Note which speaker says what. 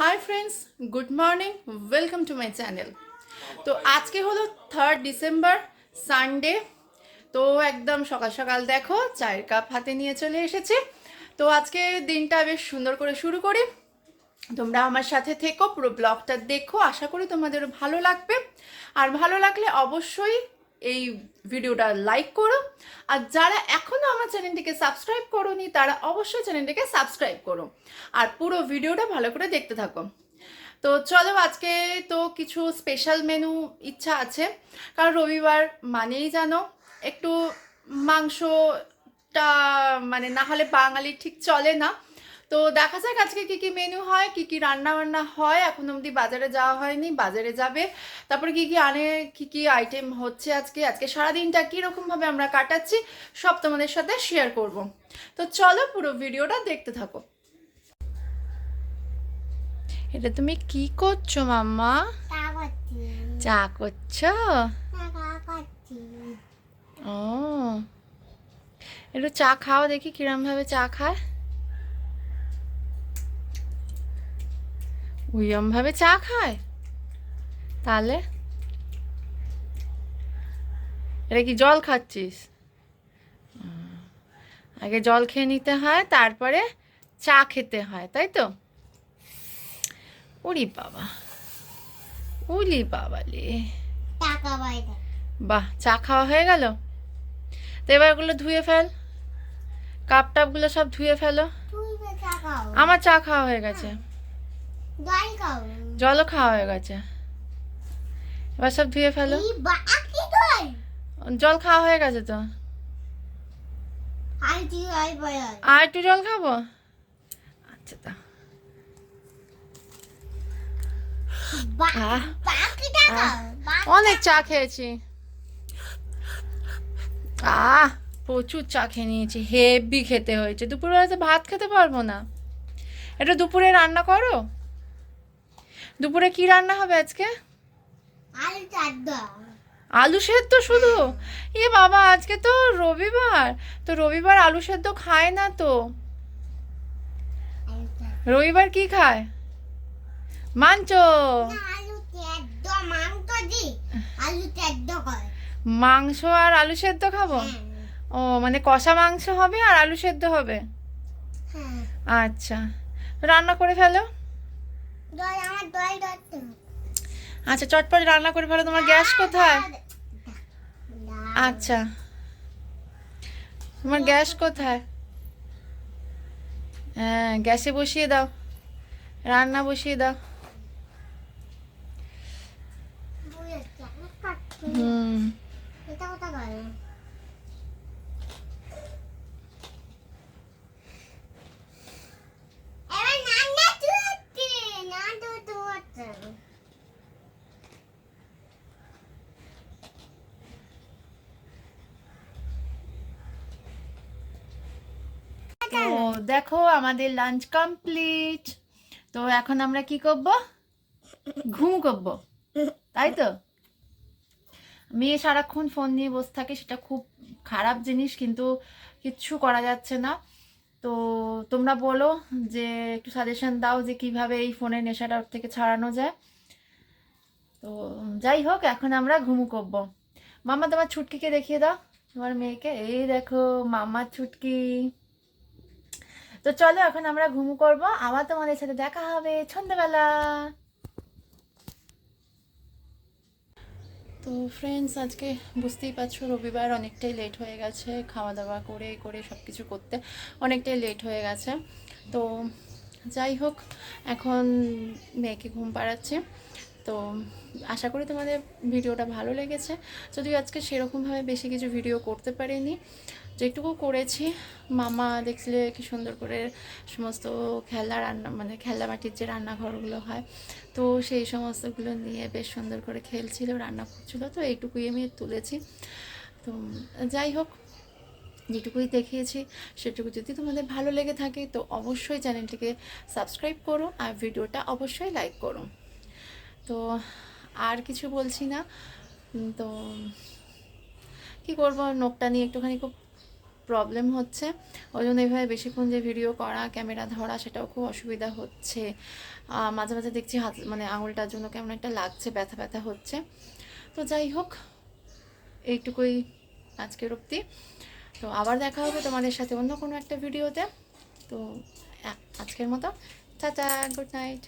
Speaker 1: Hi friends good morning welcome to my channel তো আজকে হলো থার্ড ডিসেম্বর সানডে তো একদম সকাল সকাল দেখো, চায়ের কাপ হাতে নিয়ে চলে এসেছি। তো আজকে দিনটা বেশ সুন্দর করে শুরু করি। তোমরা আমার সাথে থেকো, পুরো ব্লগটা দেখো, আশা করি তোমাদেরও ভালো লাগবে। আর ভালো লাগলে অবশ্যই এই ভিডিওটা লাইক করো। আর যারা এখনও আমার চ্যানেলটিকে সাবস্ক্রাইব করোনি, তারা অবশ্যই চ্যানেলটিকে সাবস্ক্রাইব করো। আর পুরো ভিডিওটা ভালো করে দেখতে থাকো। তো চলো আজকে তো কিছু স্পেশাল মেনু ইচ্ছা আছে। কারণ রবিবার মানেই জানো, একটু মাংসটা মানে না হলে বাঙালি ঠিক চলে না। তো দেখা যাক আজকে কি কি মেনু হয়, কি কি রান্না বান্না হয়। এখন অবধি বাজারে যাওয়া হয়নি, বাজারে যাবে। তারপরে কি কি আনে, কি কি আইটেম হচ্ছে আজকে? আজকে সারাদিনটা কীরকম ভাবে আমরা কাটাচ্ছি, সব তোমাদের সাথে শেয়ার করব। তো চলো পুরো ভিডিওটা দেখতে থাকো। এটা তুমি কি করছ, মাম্মা?
Speaker 2: চা করছি?
Speaker 1: চা করছ ও। একটু চা খাও দেখি কিরম ভাবে চা খায়? উইয়ম ভাবে চা খায়? তাহলে? এটা কি জল খাচ্ছিস? আগে জল খেয়ে নিতে হয় তারপরে চা খেতে হয় তাই তো? উরি বাবা উলি বাবা লে বাহ চা খাওয়া হয়ে গেল? তো এবার ওগুলো ধুয়ে ফেল। কাপ টাপগুলো সব ধুয়ে ফেলো। আমার চা খাওয়া হয়ে গেছে। জলও খাওয়া হয়ে গেছে। এবার সব ধুয়ে ফেলো। জল খাওয়া হয়ে গেছে তো।
Speaker 2: আর
Speaker 1: একটু জল খাব? আচ্ছা তা। অনেক চা খেয়েছি। আহ প্রচুর চা খেয়ে নিয়েছি। হেভি খেতে হয়েছে। দুপুরবেলাতে ভাত খেতে পারব না। এটা দুপুরে রান্না করো। দুপুরে কি রান্না হবে আজকে?
Speaker 2: আর চাদ্দ
Speaker 1: আলু সেদ্ধ শুধু? এ বাবা আজকে তো রবিবার। তো রবিবার আলু সেদ্ধ খায় না তো। রবিবার কি খায়? মাংস।
Speaker 2: আলু আলু
Speaker 1: মাংস আর আলু সেদ্ধ খাব?
Speaker 2: হ্যাঁ।
Speaker 1: ও মানে কষা মাংস হবে আর আলু সেদ্ধ হবে?
Speaker 2: হ্যাঁ।
Speaker 1: আচ্ছা। রান্না করে ফেলো
Speaker 2: জল আমার জল ধরতে
Speaker 1: আচ্ছা চটপট রান্না করে ফেলো তোমার গ্যাস কোথায়? আচ্ছা। তোমার গ্যাস কোথায়? হ্যাঁ গ্যাসে বসিয়ে দাও। রান্না বসিয়ে দাও। হুম
Speaker 2: এটা কোথা করে এবার নান্না তুই না তো তো
Speaker 1: তো দেখো আমাদের লাঞ্চ কমপ্লিট তো এখন আমরা কি করব? ঘুম করব। তাই তো? মেয়ে সারাক্ষণ ফোন নিয়ে বসে থাকে, সেটা খুব খারাপ জিনিস, কিন্তু কিচ্ছু করা যাচ্ছে না। তো তোমরা বলো যে, একটু সাজেশন দাও যে, কীভাবে এই ফোনের নেশাটা থেকে ছাড়ানো যায়। তো যাই হোক, এখন আমরা ঘুমু করব। মামা, তোমার ছুটকিকে দেখিয়ে দাও। তোমার মেয়েকে। এই দেখো, মামার ছুটকি। তো চলো এখন আমরা ঘুমু করব। আবার তোমাদের সাথে দেখা হবে। সন্ধ্যাবেলা। তো ফ্রেন্ডস আজকে বুঝতেই পারছ, রবিবার অনেকটাই লেট হয়ে গেছে। খাওয়া দাওয়া করে করে সব কিছু করতে অনেকটাই লেট হয়ে গেছে। তো যাই হোক, এখন মেয়েকে ঘুম পাড়াচ্ছি। তো আশা করি তোমাদের ভিডিওটা ভালো লেগেছে। যদিও আজকে সেরকমভাবে বেশি কিছু ভিডিও করতে পারিনি। যেটুকু করেছি। মামা দেখছিলে কি সুন্দর করে সমস্ত খেলা রান্না মানে খেলা মাটির যে রান্নাঘরগুলো হয়, তো সেই সমস্তগুলো নিয়ে বেশ সুন্দর করে খেলছিল, রান্না করছিল, তো এইটুকুই আমি তুলেছি। তো যাই হোক, যেটুকুই দেখিয়েছি, সেটুকু যদি তোমাদের ভালো লেগে থাকে, তো অবশ্যই চ্যানেলটিকে সাবস্ক্রাইব করো আর ভিডিওটা অবশ্যই লাইক করো। তো আর কিছু বলছি না। তো কি করব? নোকটা নিয়ে একটুখানি খুব প্রবলেম হচ্ছে। ওই জন্য এইভাবে বেশিক্ষণ যে ভিডিও করা ক্যামেরা ধরা, সেটাও খুব অসুবিধা হচ্ছে। মাঝে মাঝে দেখছি হাত মানে আঙুলটার জন্য কেমন একটা লাগছে, ব্যথা ব্যথা হচ্ছে। তো যাই হোক, এইটুকুই আজকের অবধি। তো আবার দেখা হবে তোমাদের সাথে অন্য কোনো একটা ভিডিওতে তো। আজকের মতো। Tata good night